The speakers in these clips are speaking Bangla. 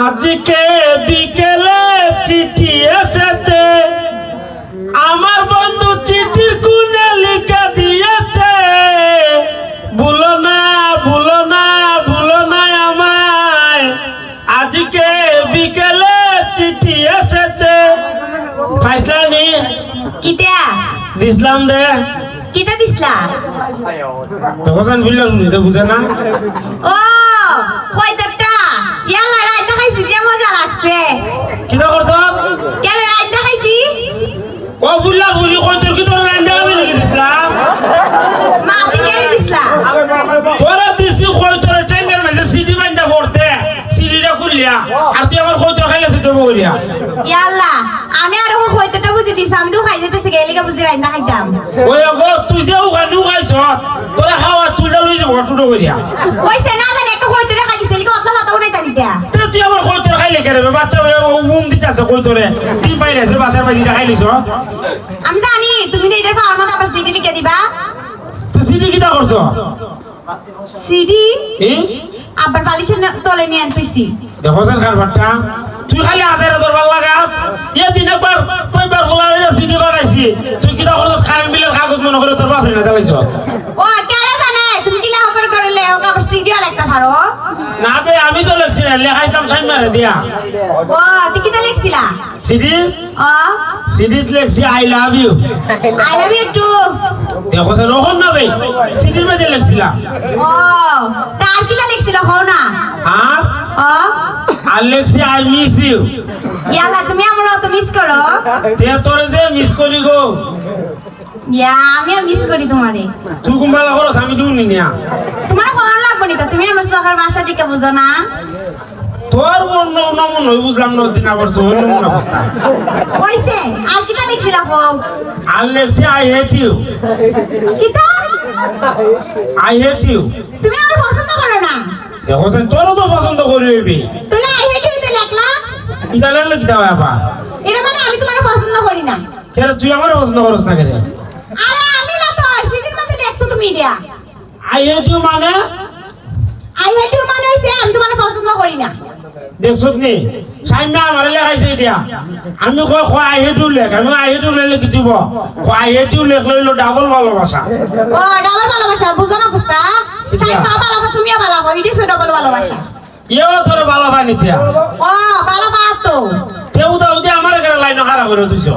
আজকে বিকেলে চিঠি এসেছে। আমার বন্ধু চিঠির কোণে লিখে দিয়েছে ভুলো না ভুলো না ভুলো না আমায়। আজকে বিকেলে চিঠি এসেছে। ফাইসলানি কিতা দিসলাম দে। কিতা দিসলা তখন বুঝলাম তো বুঝে না। ও বগরিয়া ইয়াল্লা আমি আর ও কয়তাটা বুঝি দিছি আমি তো খাই যেতেছি গেলিকা বুঝি রাত দেখাইতাম ওই গো তুই যে ওখানে উগাইছ তোরা খাওয়া তুলটা লই যাব টুটো করিয়া কইছে না জানি একটা কয়তাটা খাইছে লিখে অত হাতাও নাই তার দিয়া তুই আমার কই তোর খাইলে কেরে বাচ্চা উম দিতাছে কই তোরে তুই বাইরেছে বাসার বাজিটা খাইলিছ। আমি জানি তুমি তো এটার পাওয়ার মতো আবার সিডি লিখে দিবা। তো সিডি কিটা করছ? সিডি? আবার বালিশের তলে নিয়ে আনতেছি। দেখো সেন কারবারটা তুই খালি আজারে দরবার লাগাস এ দিন একবার বলারে যে সিডি বানাইছি তুই কিটা করছ কারেন্ট বিলের কাগজ মনে করে তোর বাপরে না ও জানে? তুমি কি লেখা করে করে আবার সিডিও লেখা পারো না বে আমি তো লেখছি না সাইন মারে দিয়া। ও তুই কিতা লিখছিলা? সিডি ও। সিডিত লেখছি I love you. I love you too. দেখো স্যার ওখান না ভাই সিডির মধ্যে লেখছিলাম। ও তার লিখছিল? হও না। আর? লেখছি আই মিস ইউ ইয়ালা তুমি আমার অত মিস করো? তে তোরে যে মিস করি গো। ইয়া আমিও মিস করি তোমারে। তুই কুম্বালা করস? আমি দুনি নিয়া। তোমার ফোন লাগবো নি তো? তুমি আমার সকার বাসা দিকে বুঝো না। তোর মন নমন হই বুঝলাম না দিন আবার সই নমুনা বুঝলাম। কইছে আর কিতা লিখছিলা হও আর লেখছি আই হেট ইউ কিতা? আই হেট ইউ তুমি আমার পছন্দ করো না দেখো স্যার তোরও তো পছন্দ করি হইবি। তুমি আই হেট ইউ তে দাও এটা মানে আমি তোমার পছন্দ করি না। কেরে তুই আমার পছন্দ করস না কেরে আরে আমি না তো মধ্যে লেখছো তুমি এটা। আই হেট ইউ মানে? আই হেট ইউ মানে হইছে আমি তোমার পছন্দ করি না। দেখছ নি সাইমা আমার লেখাইছে এতিয়া। আমি আই হেট ইউ লেখ। আমি আই হেট ইউ লেখলে দিব? আই হেট ইউ লেখ লইলো ডাবল ভালোবাসা। ও ডাবল ভালোবাসা বুঝো না বুঝতা? চাই মা ভালোবাসা তুমিও ভালোবাসা এটি সে ডাবল ভালোবাসা এও তোর পানি দিয়া ও ভালোবাসা তো তেও দাও দিয়ে আমার এখানে লাইন খারাপ করে তুইছ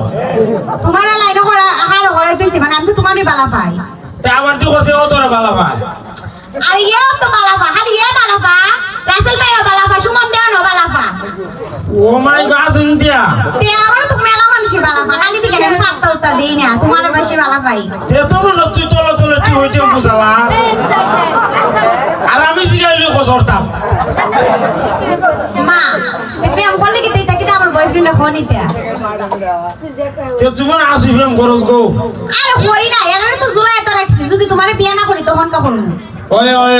তোমার লাইন করা হার করে দিছি মানে আমি তো তোমারই ভালো পাই তে আবার তুই কছে ও তোর ভালো পায় আর ইয়েও তো ভালো পা খালি ইয়ে ভালো পা রাসেল ভাইও ভালো পা সুমন দেওয়ানো ভালো পা ও মাই গড শুন দিয়া তে আমার তো মেলা মানুষই ভালো পা খালি দিকে আমি পাত্তা উত্তা দিই না তোমার বেশি ভালো পাই তে তো মনে চলো চলো তুই হইতে বুঝালা শিখাইলি মা আমি কি দিতে কিন্তু আমার বয়ফ্রেন্ড এখন নিতে তে মনে আসি ফেম খরচ গো আর করি না এর তো জুলাই তো রাখছি যদি তোমার বিয়ে না করি তখন কখন? ওই ওই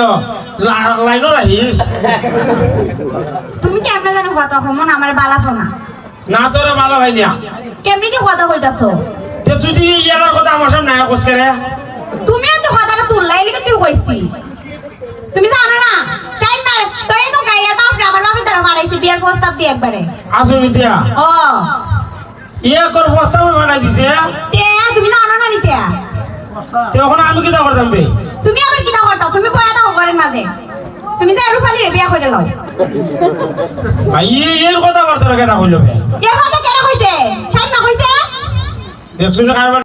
লাইনও রাখিস তুমি কেমনে জানো কথা মন আমার বালাফো না না তোরে ভালো ভাই নিয়া। কেমনি কি কথা কইতাছো তে তুই ইয়ার কথা আমার সামনে না কস করে তুমি তো কথাটা তুললাই লিখে তুই কইছি তুমি জানো না? চাই মার তো এই তো গাইয়া বাপ আমার বাপের দ্বারা মারাইছি বিয়ের প্রস্তাব দিয়ে একবারে। আসুন দিয়া ও ইয়ে কর বস্তা বানাই দিছে তে তুমি না নিতে তে ওখানে আমি কি দাম বে? তুমি আবার কিনা তুমি বয়া দাও ঘরের মাঝে। তুমি যে রূপালি রে বিয়া করে লও ভাই এই কথা আবার তোরা কেটা হইল বে? এর কথা কেন কইছে চাই না কইছে দেখছুন কারবার